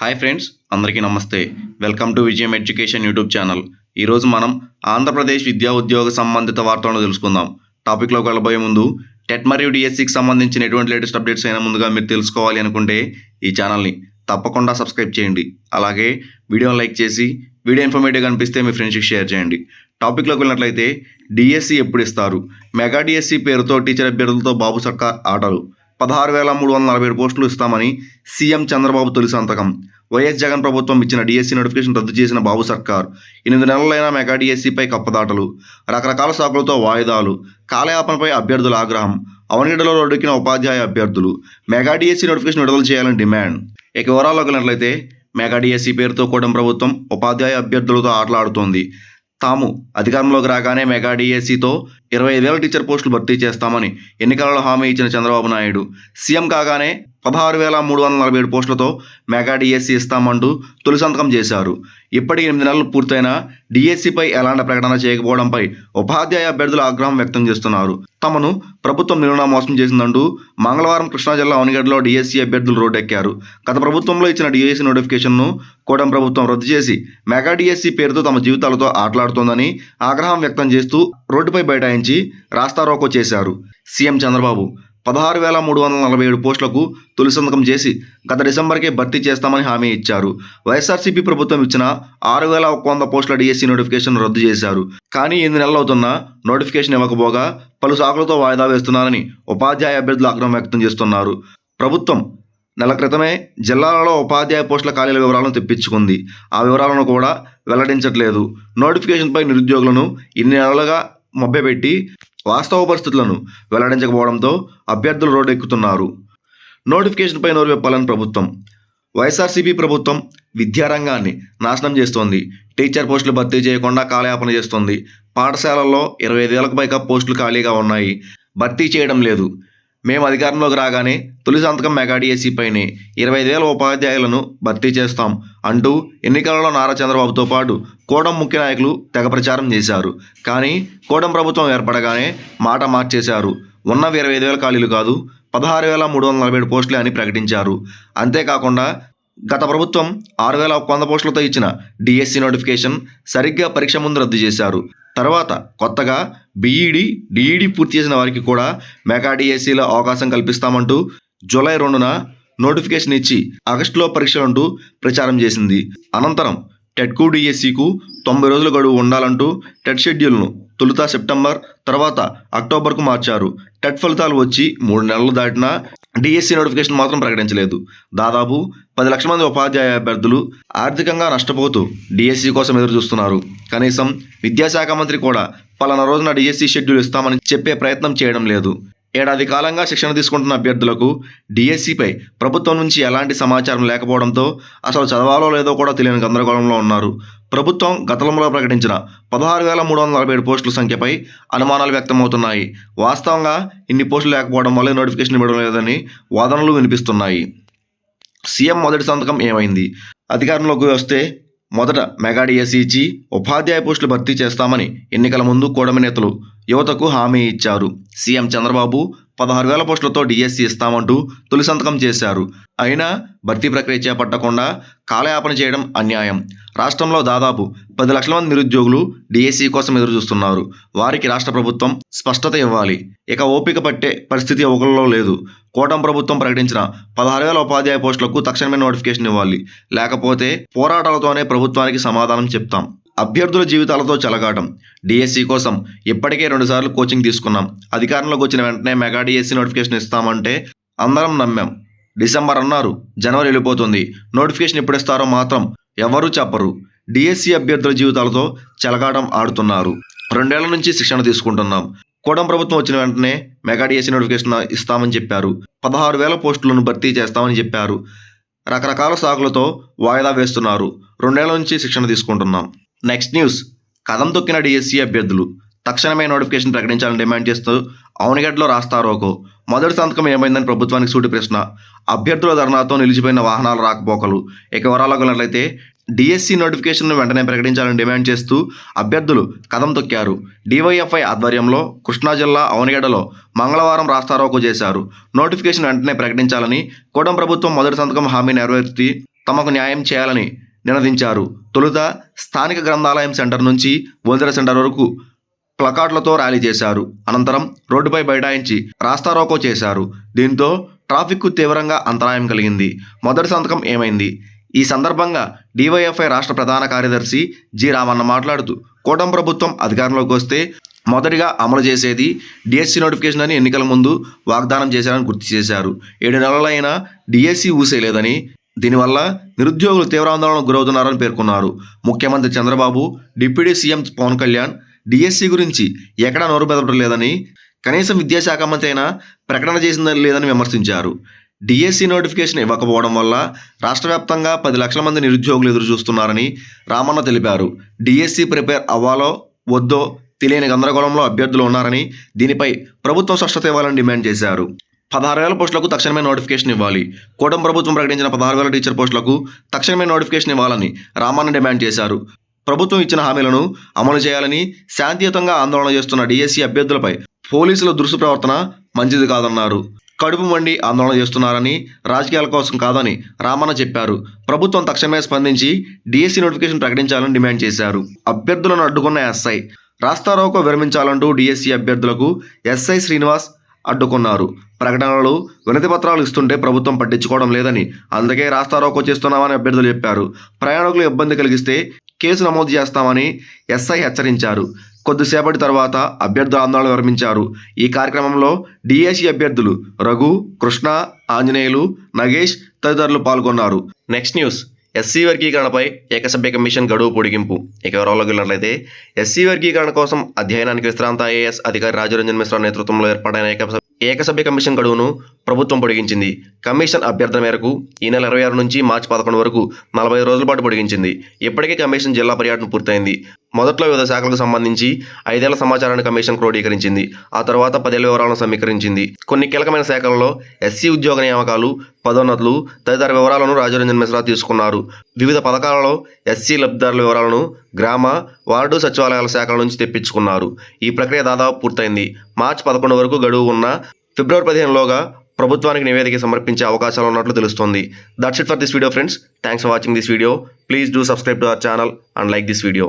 Hi friends అందరికీ నమస్తే. Welcome to Vijayam education YouTube channel. ఈరోజు మనం ఆంధ్రప్రదేశ్ విద్యా ఉద్యోగ సంబంధిత వార్తలను తెలుసుకుందాం. టాపిక్లోకి వెళ్ళబోయే ముందు టెట్ మరియు డిఎస్సికి సంబంధించిన ఎటువంటి లేటెస్ట్ అప్డేట్స్ అయినా ముందుగా మీరు తెలుసుకోవాలి అనుకుంటే ఈ ఛానల్ని తప్పకుండా సబ్స్క్రైబ్ చేయండి. అలాగే వీడియోని లైక్ చేసి వీడియో ఇన్ఫర్మేటివ్ అనిపిస్తే మీ ఫ్రెండ్స్కి షేర్ చేయండి. టాపిక్లోకి వెళ్ళినట్లయితే డిఎస్సి ఎప్పుడు ఇస్తారు? మెగా డిఎస్సి పేరుతో టీచర్ అభ్యర్థులతో బాబు సర్కార్ ఆటలు. పదహారు వేల మూడు వందల నలభై ఏడు పోస్టులు ఇస్తామని సీఎం చంద్రబాబు తొలి సంతకం. వైఎస్ జగన్ ప్రభుత్వం ఇచ్చిన డిఎస్సీ నోటిఫికేషన్ రద్దు చేసిన బాబు సర్కార్. ఎనిమిది నెలలైన మెగా డిఎస్సీపై కప్పదాటలు. రకరకాల సాకులతో వాయిదాలు. కాలయాపనపై అభ్యర్థుల ఆగ్రహం. అవనిగడలో రోడ్డుకిన ఉపాధ్యాయ అభ్యర్థులు. మెగా డిఎస్సీ నోటిఫికేషన్ విడుదల చేయాలని డిమాండ్. ఇక వివరాల్లోకి వెళ్ళినట్లయితే మెగా డిఎస్సీ పేరుతో కూడా ప్రభుత్వం ఉపాధ్యాయ అభ్యర్థులతో ఆటలాడుతోంది. తాము అధికారంలోకి రాగానే మెగా డిఎస్సితో ఇరవై ఐదు వేల టీచర్ పోస్టులు భర్తీ చేస్తామని ఎన్నికలలో హామీ ఇచ్చిన చంద్రబాబు నాయుడు. సీఎం కాగానే పదహారు వేల మూడు వందల నలభై ఏడు పోస్టులతో మెగా డిఎస్సి ఇస్తామంటూ తొలి సంతకం చేశారు. ఇప్పటికి ఎనిమిది నెలలు పూర్తయినా డిఎస్సిపై ఎలాంటి ప్రకటన చేయకపోవడంపై ఉపాధ్యాయ అభ్యర్థులు ఆగ్రహం వ్యక్తం చేస్తున్నారు. తమను ప్రభుత్వం నిర్వహణ మోసం చేసిందంటూ మంగళవారం కృష్ణా జిల్లా అవనిగడ్డలో డిఎస్సి అభ్యర్థులు రోడ్డెక్కారు. గత ప్రభుత్వంలో ఇచ్చిన డిఎస్సి నోటిఫికేషన్ను కూటమి ప్రభుత్వం రద్దు చేసి మెగా డిఎస్సి పేరుతో తమ జీవితాలతో ఆటలాడుతోందని ఆగ్రహం వ్యక్తం చేస్తూ రోడ్డుపై బైఠాయించి రాస్తారోకో చేశారు. సీఎం చంద్రబాబు పదహారు వేల మూడు వందల నలభై ఏడు పోస్టులకు తొలి సంతకం చేసి గత డిసెంబర్కే భర్తీ చేస్తామని హామీ ఇచ్చారు. వైఎస్ఆర్సీపీ ప్రభుత్వం ఇచ్చిన ఆరు వేల ఒక్క వంద పోస్టుల డిఎస్సీ నోటిఫికేషన్ రద్దు చేశారు. కానీ ఎనిమిది నెలలు అవుతున్నా నోటిఫికేషన్ ఇవ్వకపోగా పలు సాకులతో వాయిదా వేస్తున్నారని ఉపాధ్యాయ అభ్యర్థులు ఆగ్రహం వ్యక్తం చేస్తున్నారు. ప్రభుత్వం నెల క్రితమే జిల్లాలలో ఉపాధ్యాయ పోస్టుల ఖాళీల వివరాలను తెప్పించుకుంది. ఆ వివరాలను కూడా వెల్లడించట్లేదు. నోటిఫికేషన్పై నిరుద్యోగులను ఇన్ని నెలలుగా మభ్యపెట్టి వాస్తవ పరిస్థితులను వెల్లడించకపోవడంతో అభ్యర్థులు రోడ్డెక్కుతున్నారు. నోటిఫికేషన్పై నోరు విప్పాలని ప్రభుత్వం. వైఎస్ఆర్సీపీ ప్రభుత్వం విద్యారంగాన్ని నాశనం చేస్తోంది. టీచర్ పోస్టులు భర్తీ చేయకుండా కాలయాపన చేస్తోంది. పాఠశాలల్లో ఇరవై ఐదు వేలకు పైగా పోస్టులు ఖాళీగా ఉన్నాయి. భర్తీ చేయడం లేదు. మేము అధికారంలోకి రాగానే తొలి సంతకం మెగా పైనే ఇరవై ఐదు వేల ఉపాధ్యాయులను భర్తీ చేస్తాం అంటూ ఎన్నికలలో నారా చంద్రబాబుతో పాటు కోడం ముఖ్య నాయకులు తెగ ప్రచారం చేశారు. కానీ కోడం ప్రభుత్వం ఏర్పడగానే మాట మార్చేశారు. ఉన్నవి ఇరవై ఐదు వేల ఖాళీలు కాదు పదహారు వేల మూడు వందల నలభై ఏడు పోస్టులే అని ప్రకటించారు. అంతేకాకుండా గత ప్రభుత్వం ఆరు వేల ఒక్క వంద పోస్టులతో ఇచ్చిన డిఎస్సి నోటిఫికేషన్ సరిగ్గా పరీక్ష ముందు రద్దు చేశారు. తర్వాత కొత్తగా బీఈడి డిఈడి పూర్తి చేసిన వారికి కూడా మెగా డిఎస్సిలో అవకాశం కల్పిస్తామంటూ జూలై రెండున నోటిఫికేషన్ ఇచ్చి ఆగస్టులో పరీక్షలంటూ ప్రచారం చేసింది. అనంతరం టెట్కు డిఎస్సికు తొంభై రోజుల గడువు ఉండాలంటూ టెట్ షెడ్యూల్ను తొలుత సెప్టెంబర్ తర్వాత అక్టోబర్కు మార్చారు. టెట్ ఫలితాలు వచ్చి మూడు నెలలు దాటినా డిఎస్సి నోటిఫికేషన్ మాత్రం ప్రకటించలేదు. దాదాపు పది లక్షల మంది ఉపాధ్యాయ అభ్యర్థులు ఆర్థికంగా నష్టపోతూ డిఎస్సి కోసం ఎదురు చూస్తున్నారు కనీసం విద్యాశాఖ మంత్రి కూడా పలానా రోజున డిఎస్సి షెడ్యూల్ ఇస్తామని చెప్పే ప్రయత్నం చేయడం లేదు. ఏడాది కాలంగా శిక్షణ తీసుకుంటున్న అభ్యర్థులకు డిఎస్సిపై ప్రభుత్వం నుంచి ఎలాంటి సమాచారం లేకపోవడంతో అసలు చదవాలో లేదో కూడా తెలియని గందరగోళంలో ఉన్నారు. ప్రభుత్వం గతంలో ప్రకటించిన పదహారు వేల మూడు వందల నలభై ఏడు పోస్టుల సంఖ్యపై అనుమానాలు వ్యక్తమవుతున్నాయి. వాస్తవంగా ఇన్ని పోస్టులు లేకపోవడం వల్లే నోటిఫికేషన్ ఇవ్వడం లేదని వాదనలు వినిపిస్తున్నాయి. సీఎం మొదటి సంతకం ఏమైంది? అధికారంలోకి వస్తే మొదట మెగా డిఎస్సి ఉపాధ్యాయ పోస్టులు భర్తీ చేస్తామని ఎన్నికల ముందు కూడమి నేతలు యువతకు హామీ ఇచ్చారు. సీఎం చంద్రబాబు పదహారు వేల పోస్టులతో డిఎస్సి ఇస్తామంటూ తొలి సంతకం చేశారు. అయినా భర్తీ ప్రక్రియ చేపట్టకుండా కాలయాపన చేయడం అన్యాయం. రాష్ట్రంలో దాదాపు పది లక్షల మంది నిరుద్యోగులు డిఎస్సి కోసం ఎదురు చూస్తున్నారు వారికి రాష్ట్ర ప్రభుత్వం స్పష్టత ఇవ్వాలి. ఇక ఓపిక పట్టే పరిస్థితి ఒకరిలో లేదు. కోటం ప్రభుత్వం ప్రకటించిన పదహారు వేల ఉపాధ్యాయ పోస్టులకు తక్షణమే నోటిఫికేషన్ ఇవ్వాలి. లేకపోతే పోరాటాలతోనే ప్రభుత్వానికి సమాధానం చెప్తాం. అభ్యర్థుల జీవితాలతో చెలగాటం. డిఎస్సి కోసం ఇప్పటికే రెండుసార్లు కోచింగ్ తీసుకున్నాం. అధికారంలోకి వచ్చిన వెంటనే మెగా డిఎస్సి నోటిఫికేషన్ ఇస్తామంటే అందరం నమ్మాం. డిసెంబర్ అన్నారు జనవరి వెళ్ళిపోతుంది. నోటిఫికేషన్ ఎప్పుడు ఇస్తారో మాత్రం ఎవరూ చెప్పరు. డిఎస్సి అభ్యర్థుల జీవితాలతో చెలగాటం ఆడుతున్నారు. రెండేళ్ళ నుంచి శిక్షణ తీసుకుంటున్నాం. కూడం ప్రభుత్వం వచ్చిన వెంటనే మెగా డిఎస్సి నోటిఫికేషన్ ఇస్తామని చెప్పారు. పదహారు వేల పోస్టులను భర్తీ చేస్తామని చెప్పారు. రకరకాల సాకులతో వాయిదా వేస్తున్నారు. రెండేళ్ళ నుంచి శిక్షణ తీసుకుంటున్నాం. Next news. కథం తొక్కిన డిఎస్సీ అభ్యర్థులు తక్షణమే నోటిఫికేషన్ ప్రకటించాలని డిమాండ్ చేస్తూ అవనిగడ్డలో రాస్తారోకో. మొదటి సంతకం ఏమైందని ప్రభుత్వానికి సూటి ప్రశ్న. అభ్యర్థుల ధర్నాతో నిలిచిపోయిన వాహనాల రాకపోకలు. ఇక వివరాలకు వెళ్ళినట్లయితే డిఎస్సి నోటిఫికేషన్ను వెంటనే ప్రకటించాలని డిమాండ్ చేస్తూ అభ్యర్థులు కదం తొక్కారు. డివైఎఫ్ఐ ఆధ్వర్యంలో కృష్ణా జిల్లా అవనిగడ్డలో మంగళవారం రాస్తారోకు చేశారు. నోటిఫికేషన్ వెంటనే ప్రకటించాలని కోటం ప్రభుత్వం మొదటి సంతకం హామీ నెరవేర్చి తమకు న్యాయం చేయాలని నినదించారు. తొలుత స్థానిక గ్రంథాలయం సెంటర్ నుంచి వందర సెంటర్ వరకు ప్లకార్డులతో ర్యాలీ చేశారు. అనంతరం రోడ్డుపై బైఠాయించి రాస్తారోకో చేశారు. దీంతో ట్రాఫిక్కు తీవ్రంగా అంతరాయం కలిగింది. మొదటి సంతకం ఏమైంది? ఈ సందర్భంగా డివైఎఫ్ఐ రాష్ట్ర ప్రధాన కార్యదర్శి జి రామన్న మాట్లాడుతూ కూటమి ప్రభుత్వం అధికారంలోకి వస్తే మొదటిగా అమలు చేసేది డిఎస్సి నోటిఫికేషన్ అని ఎన్నికల ముందు వాగ్దానం చేశారని గుర్తు చేశారు. ఏడు నెలలైనా డిఎస్సి ఊసేయలేదని దీనివల్ల నిరుద్యోగులు తీవ్ర ఆందోళనకు గురవుతున్నారని పేర్కొన్నారు. ముఖ్యమంత్రి Chandrababu deputy CM Pawan Kalyan DSC గురించి ఎక్కడా నోరు మెదపడం లేదని కనీసం విద్యాశాఖ మంత్రి అయినా ప్రకటన చేసిందని లేదని విమర్శించారు. డిఎస్సి నోటిఫికేషన్ ఇవ్వకపోవడం వల్ల రాష్ట్ర వ్యాప్తంగా పది లక్షల మంది నిరుద్యోగులు ఎదురు చూస్తున్నారని రామన్న తెలిపారు. డిఎస్సి ప్రిపేర్ అవ్వాలో వద్దో తెలియని గందరగోళంలో అభ్యర్థులు ఉన్నారని దీనిపై ప్రభుత్వం స్పష్టత ఇవ్వాలని డిమాండ్ చేశారు. పదహారు వేల పోస్టులకు తక్షణమే నోటిఫికేషన్ ఇవ్వాలి. కూటమి ప్రభుత్వం ప్రకటించిన పదహారు వేల టీచర్ పోస్టులకు తక్షణమే నోటిఫికేషన్ ఇవ్వాలని రామన్న డిమాండ్ చేశారు. ప్రభుత్వం ఇచ్చిన హామీలను అమలు చేయాలని శాంతియుతంగా ఆందోళన చేస్తున్న డిఎస్సి అభ్యర్థులపై పోలీసుల దురుసు ప్రవర్తన మంచిది కాదన్నారు. కడుపు మండి ఆందోళన చేస్తున్నారని రాజకీయాల కోసం కాదని రామన్న చెప్పారు. ప్రభుత్వం తక్షణమే స్పందించి డిఎస్సీ నోటిఫికేషన్ ప్రకటించాలని డిమాండ్ చేశారు. అభ్యర్థులను అడ్డుకున్న ఎస్ఐ రాస్తారోకో విరమించాలంటూ డిఎస్సీ అభ్యర్థులకు ఎస్ఐ శ్రీనివాస్ అడ్డుకున్నారు. ప్రకటనలు వినతి పత్రాలు ఇస్తుంటే ప్రభుత్వం పట్టించుకోవడం లేదని అందుకే రాస్తారోకో చేస్తున్నామని అభ్యర్థులు చెప్పారు. ప్రయాణికులు ఇబ్బంది కలిగిస్తే కేసు నమోదు చేస్తామని ఎస్ఐ హెచ్చరించారు. కొద్దిసేపటి తర్వాత అభ్యర్థుల ఆందోళన విరమించారు ఈ కార్యక్రమంలో డిఎస్సి అభ్యర్థులు రఘు కృష్ణ ఆంజనేయులు నగేష్ తదితరులు పాల్గొన్నారు. Next news. ఎస్సీ వర్గీకరణపై ఏకసభ్య కమిషన్ గడువు పొడిగింపు. ఇక వివరాల్లోకి వెళ్ళినట్లయితే ఎస్సీ వర్గీకరణ కోసం అధ్యయనానికి విశ్రాంత ఐఏఎస్ అధికారి రాజరంజన్ మిశ్రా నేతృత్వంలో ఏర్పాటైన ఏకసభ్య ఏకసభ్య కమిషన్ గడువును ప్రభుత్వం పొడిగించింది. కమిషన్ అభ్యర్థన మేరకు ఈ నెల ఇరవై ఆరు నుంచి మార్చి పదకొండు వరకు నలభై రోజుల పాటు పొడిగించింది. ఇప్పటికే కమిషన్ జిల్లా పర్యటన పూర్తయింది. మొదట్లో వివిధ శాఖలకు సంబంధించి ఐదేళ్ళ సమాచారాన్ని కమిషన్ క్రోడీకరించింది. ఆ తర్వాత పదేళ్ళ వివరాలను సమీకరించింది. కొన్ని కీలకమైన శాఖలలో ఎస్సీ ఉద్యోగ నియామకాలు పదోన్నతులు తదితర వివరాలను రాజరంజన్ మిశ్రా తీసుకున్నారు. వివిధ పథకాలలో ఎస్సీ లబ్ధిదారుల వివరాలను గ్రామ వార్డు సచివాలయాల శాఖల నుంచి తెప్పించుకున్నారు. ఈ ప్రక్రియ దాదాపు పూర్తయింది. మార్చి పదకొండు వరకు గడువు ఉన్న ఫిబ్రవరి పదిహేనులోగా ప్రభుత్వానికి నివేదిక సమర్పించే అవకాశాలు ఉన్నట్లు తెలుస్తోంది. That's it for this video friends thanks for watching this video please do subscribe to our channel and like this video